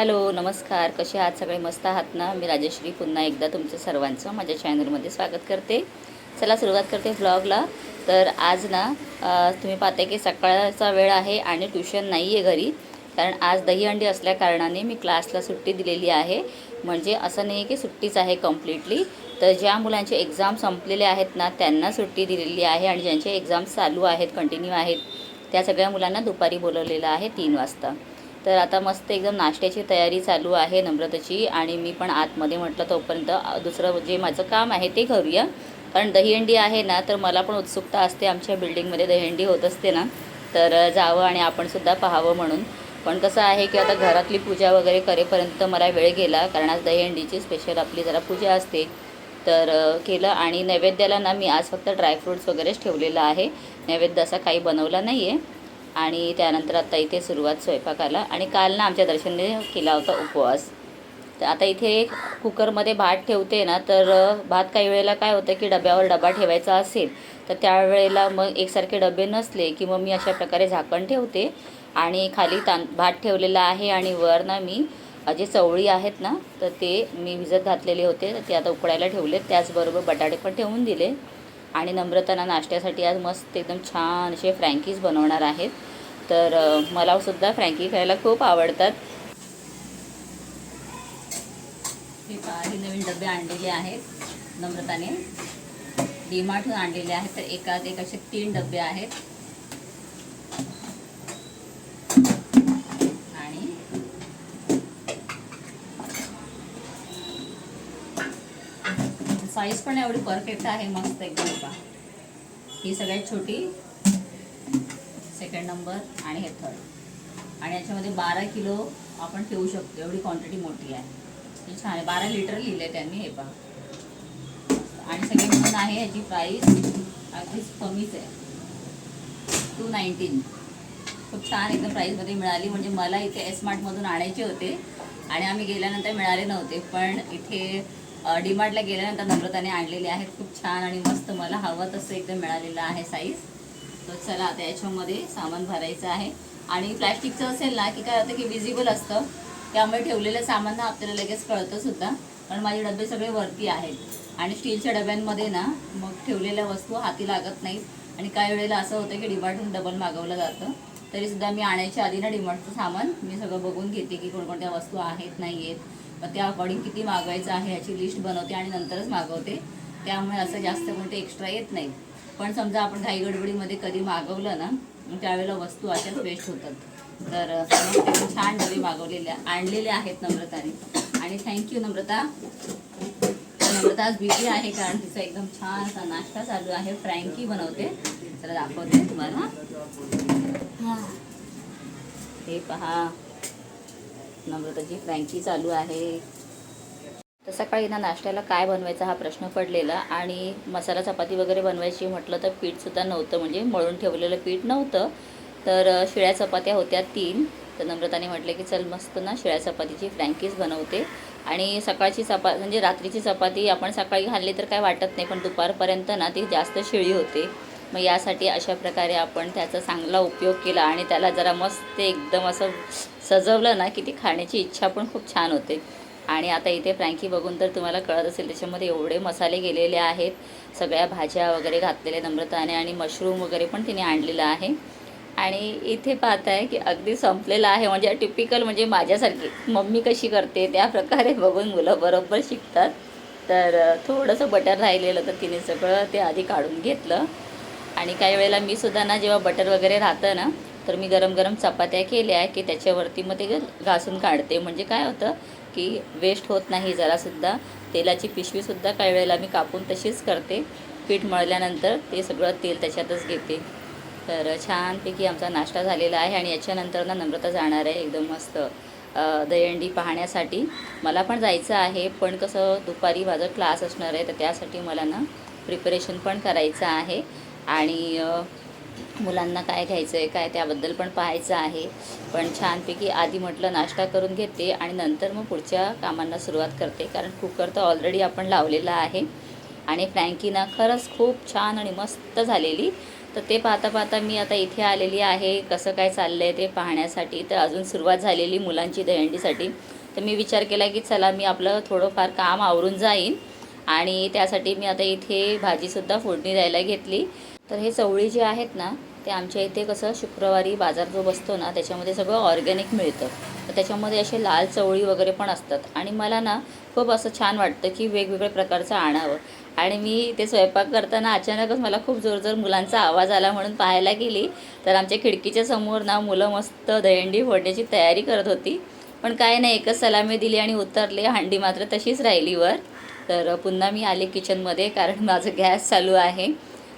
Hello नमस्कार. कसे आहात? सगळे मस्त आहात ना? मी राजश्री. पुन्हा एकदा तुमचं सर्वांचं माझ्या चॅनलमध्ये स्वागत करते. चला सुरुवात करते ब्लॉगला तर आज ना तुम्ही पाहते की सकाळचा वेळ आहे आणि ट्युशन नाही आहे घरी. कारण आज दहीहंडी असल्या कारणाने मी क्लासला सुट्टी दिलेली आहे. म्हणजे असं नाही की सुट्टीच आहे कम्प्लिटली तर ज्या मुलांचे एक्झाम संपलेले आहेत ना त्यांना सुट्टी दिलेली आहे आणि ज्यांचे एक्झाम्स चालू आहेत कंटिन्यू आहेत त्या सगळ्या मुलांना दुपारी बोलवलेलं आहे तीन वाजता. तर आता मस्त एकदम नाश्त्याची तयारी चालू आहे नम्रताची आणि मी पण आतमध्ये म्हटलं तोपर्यंत दुसरं जे माझं काम आहे ते करूया. कारण दहीहंडी आहे ना तर मला पण उत्सुकता असते आमच्या बिल्डिंगमध्ये दहीहंडी होत असते ना तर जावं आणि आपणसुद्धा पाहावं म्हणून. पण कसं आहे की आता घरातली पूजा वगैरे करेपर्यंत मला वेळ गेला कारण आज दहीहंडीची स्पेशल आपली जरा पूजा असते. तर केलं आणि नैवेद्याला ना मी आज फक्त ड्रायफ्रूट्स वगैरेच ठेवलेलं आहे. नैवेद्य असा काही बनवला नाही आहे आणि त्यानंतर आता इथे सुरुवात स्वयंपाकाला. आणि काल ना आमच्या दर्शनने केला होता उपवास. तर आता इथे कुकरमध्ये भात ठेवते ना तर भात काही वेळेला काय होतं की डब्यावर डबा ठेवायचा असेल तर त्यावेळेला मग एकसारखे डबे नसले की मग मी अशा प्रकारे झाकण ठेवते. आणि खाली तां भात ठेवलेला आहे आणि वर ना मी जे चवळी आहेत ना तर ते मी भिजत घातलेले होते. तर ते आता उकडायला ठेवले त्याचबरोबर बटाटे पण ठेवून दिले. आणि नम्रताना नाश्त्यासाठी आज मस्त एकदम छान असे फ्रँकीज बनवणार आहेत. तर मलासुद्धा मला सुद्धा फ्रँकी खायला खूप आवडतात. हे पहा नवीन डबे आणलेले आहेत नम्रताने. डीमार्टहून आणलेले आहेत तर एकात एक असे तीन डबे आहेत आणि साईज पण एवढी परफेक्ट आहे मस्त एकदम बघा. ही सगळ्यात छोटी सेकंड नंबर आणि हे थर्ड आणि याच्यामध्ये बारा किलो आपण ठेवू शकतो एवढी क्वांटिटी मोठी आहे. हे छान आहे. बारा लिटर लिहिले त्यांनी हे पहा. आणि सगळे म्हणून आहे याची प्राईस अगदीच कमीच आहे. टू नाईन्टीन खूप छान एकदम प्राईसमध्ये मिळाली. म्हणजे मला इथे एस्मार्टमधून आणायचे होते आणि आम्ही गेल्यानंतर मिळाले नव्हते. पण इथे डीमार्टला गेल्यानंतर नम्रताने आणलेले आहेत. खूप छान आणि मस्त मला हवं तसं एकदम मिळालेलं आहे साईज तर चला आता याच्यामध्ये सामान भरायचं आहे. आणि प्लॅस्टिकचं असेल ना की काय होतं की विजिबल असतं. त्यामुळे ठेवलेलं सामान ना आपल्याला लगेच कळतं सुद्धा. कारण माझे डबे सगळे वरती आहेत. आणि स्टीलच्या डब्यांमध्ये ना मग ठेवलेल्या वस्तू हाती लागत नाहीत. आणि काही वेळेला असं होतं की डिमार्टहून डबल मागवलं जातं. तरीसुद्धा मी आणायच्या आधी ना डिमार्टचं सामान मी सगळं बघून घेते की कोणकोणत्या वस्तू आहेत नाही आहेत. मग त्या अकॉर्डिंग किती मागवायचं आहे याची लिस्ट बनवते आणि नंतरच मागवते. त्यामुळे असं जास्त कोणते एक्स्ट्रा येत नाहीत पण समजा आपण घाई गडबडीमध्ये कधी मागवलं ना त्यावेळेला वस्तू अशाच वेस्ट होतात. तर छान डबे मागवलेले आणलेले आहेत नम्रताने. आणि थँक्यू नम्रता. नम्रता आज बिझी आहे कारण तिचा एकदम छान असा नाश्ता चालू आहे. फ्रँकी बनवते. चला दाखवते तुम्हाला. हे पहा. नम्रताची फ्रँकी चालू आहे. तर सकाळी ना नाश्त्याला काय बनवायचा हा प्रश्न पडलेला आणि मसाला चपाती वगैरे बनवायची म्हटलं तर पीठसुद्धा नव्हतं म्हणजे मळून ठेवलेलं पीठ नव्हतं. तर शिळ्या चपात्या होत्या तीन. तर नम्रताने म्हटलं की चल मस्त ना शिळ्या चपातीची फ्रँकीज बनवते. आणि सकाळची चपा म्हणजे रात्रीची चपाती आपण सकाळी खाल्ली तर काय वाटत नाही पण दुपारपर्यंत ना ती जास्त शिळी होते. मग यासाठी अशा प्रकारे आपण त्याचा चांगला उपयोग केला आणि त्याला जरा मस्त एकदम असं सजवलं ना की ती खाण्याची इच्छा पण खूप छान होते. आणि आता इथे फ्रँकी बघून तर तुम्हाला कळत असेल त्याच्यामध्ये एवढे मसाले गेलेले आहेत. सगळ्या भाज्या वगैरे घातलेल्या नम्रताने आणि मशरूम वगैरे पण तिने आणलेलं आहे. आणि इथे पाहत आहे की अगदी संपलेलं आहे. म्हणजे टिपिकल म्हणजे माझ्यासारखी. मम्मी कशी करते त्या प्रकारे बघून मुलं बरोबर शिकतात. तर थोडंसं बटर राहिलेलं तर तिने सगळं ते आधी काढून घेतलं. आणि काही वेळेला मी सुद्धा ना जेव्हा बटर वगैरे राहतं ना तर मी गरम गरम चपात्या केल्या की त्याच्यावरती मग ते घासून काढते. म्हणजे काय होतं की वेस्ट होत नाही जरासुद्धा तेलाची पिशवीसुद्धा काही वेळेला मी कापून तशीच करते. पीठ मळल्यानंतर ते सगळं तेल त्याच्यातच घेते. तर छानपैकी आमचा नाश्ता झालेला आहे आणि याच्यानंतर ना नम्रता जाणार आहे. एकदम मस्त दहीहंडी पाहण्यासाठी. मला पण जायचं आहे पण कसं दुपारी माझा क्लास असणार आहे तर त्यासाठी मला ना प्रिपरेशन पण करायचं आहे. आणि मुलांना काय घ्यायचं आहे काय त्याबद्दल पण पाहायचं आहे. पण छानपैकी आधी म्हटलं नाश्ता करून घेते आणि नंतर मग पुढच्या कामांना सुरुवात करते. कारण कुकर तर ऑलरेडी आपण लावलेला आहे. आणि फ्रँकी ना खरंच खूप छान आणि मस्त झालेली. तर ते पाहता पाहता मी आता इथे आलेली आहे. कसं काय चाललं आहे ते पाहण्यासाठी. तर अजून सुरुवात झालेली मुलांची दहंडीसाठी तर मी विचार केला की चला मी आपलं थोडंफार काम आवरून जाईन. आणि त्यासाठी मी आता इथे भाजीसुद्धा फोडणी द्यायला घेतली. तर हे चवळी जे आहेत ना ते आमच्या इथे कसं शुक्रवारी बाजार जो बसतो ना त्याच्यामध्ये सगळं ऑर्गॅनिक मिळतं. तर त्याच्यामध्ये असे लाल चवळी वगैरे पण असतात. आणि मला ना खूप असं छान वाटतं की वेगवेगळ्या प्रकारचं आणावं. आणि मी ते स्वयंपाक करताना अचानकच मला खूप जोरजोर मुलांचा आवाज आला म्हणून पाहायला गेली. तर आमच्या खिडकीच्या समोर ना मुलं मस्त दहीहंडी फोडण्याची तयारी करत होती. पण काय नाही एकच सलामी दिली आणि उतरले. हंडी मात्र तशीच राहिली वर. तर पुन्हा मी आले किचनमध्ये कारण माझं गॅस चालू आहे.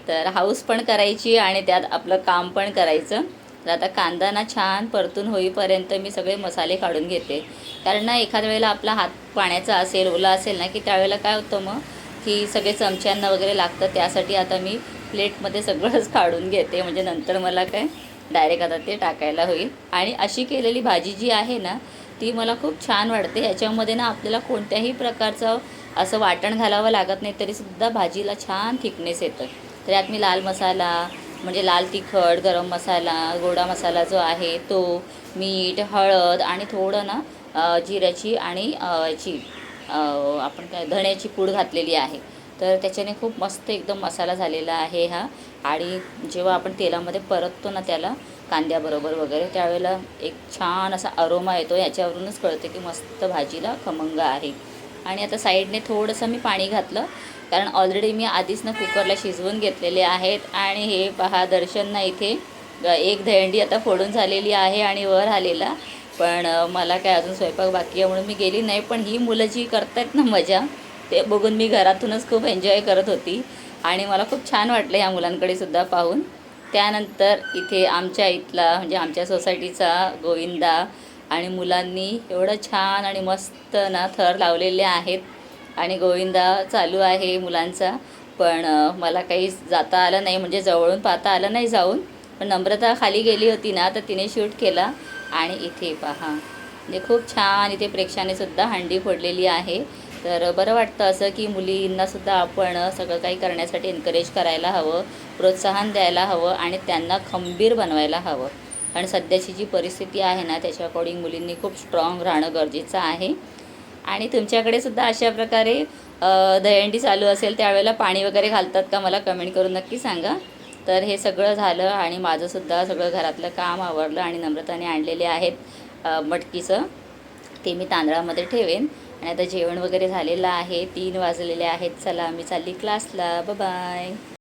तर हाऊस पण करायची आणि त्यात आपलं काम पण करायचं. तर आता कांदा ना छान परतून होईपर्यंत मी सगळे मसाले काढून घेते. कारण ना एखाद्या वेळेला आपला हात पाण्याचा असेल ओला असेल ना की त्यावेळेला काय होतं मग की सगळे चमच्यांना वगैरे लागतं त्यासाठी आता मी प्लेटमध्ये सगळंच काढून घेते. म्हणजे नंतर मला काय डायरेक्ट आता ते टाकायला होईल. आणि अशी केलेली भाजी जी आहे ना ती मला खूप छान वाटते. याच्यामध्ये ना आपल्याला कोणत्याही प्रकारचं असं वाटण घालावं लागत नाही तरीसुद्धा भाजीला छान थिकनेस येतं. तर यात मी लाल मसाला म्हणजे लाल तिखट गरम मसाला गोडा मसाला जो आहे तो मीठ हळद आणि थोडं ना जिऱ्याची आणि याची आपण काय धण्याची पूड घातलेली आहे. तर त्याच्याने खूप मस्त एकदम मसाला झालेला आहे हा. आणि जेव्हा आपण तेलामध्ये परततो ना त्याला कांद्याबरोबर वगैरे त्यावेळेला एक छान असा अरोमा येतो. याच्यावरूनच कळते की मस्त भाजीला खमंग आहे. आणि आता साईडने थोडंसं मी पाणी घातलं कारण ऑलरेडी मी आधीच ना कुकरला शिजवून घेतलेले आहेत. आणि हे पहा दर्शन ना इथे एक दहंडी आता फोडून झालेली आहे आणि वर आलेला. पण मला काय अजून स्वयंपाक बाकी आहे म्हणून मी गेली नाही पण ही मुलं जी करतायत ना मजा ते बघून मी घरातूनच खूप एन्जॉय करत होती. आणि मला खूप छान वाटलं ह्या मुलांकडे सुद्धा पाहून. त्यानंतर इथे आमच्या इथला म्हणजे आमच्या सोसायटीचा गोविंदा आणि मुलांनी एवढं छान आणि मस्त ना थर लावलेले आहेत. आणि गोविंदा चालू आहे मुलांचा. पण मला काही जाता आलं नाही. म्हणजे जवळून पाहता आलं नाही जाऊन. पण नम्रता खाली गेली होती ना तर तिने शूट केला. आणि इथे पहा. म्हणजे खूप छान इथे प्रेक्षाने सुद्धा हंडी फोडलेली आहे. तर बरं वाटतं असं की मुलींनासुद्धा आपण सगळं काही करण्यासाठी एनकरेज करायला हवं प्रोत्साहन द्यायला हवं आणि त्यांना खंबीर बनवायला हवं. कारण सध्याची जी परिस्थिती आहे ना त्याच्या अकॉर्डिंग मुलींनी खूप स्ट्रॉंग राहणं गरजेचं आहे. आणि तुमच्याकडे सुद्धा अशा प्रकारे अ, दहीहंडी चालू असेल त्यावेळेला पाणी वगैरे घालतात का? मला कमेंट करून नक्की सांगा. तर हे सगळं झालं आणि माझंसुद्धा सगळं घरातलं काम आवरलं आणि नम्रताने आणलेले आहेत मटकीचं. ते मी तांदळामध्ये ठेवेन. आणि आता जेवण वगैरे झालेलं आहे. तीन वाजलेले आहेत. चला मी चालली क्लासला बाय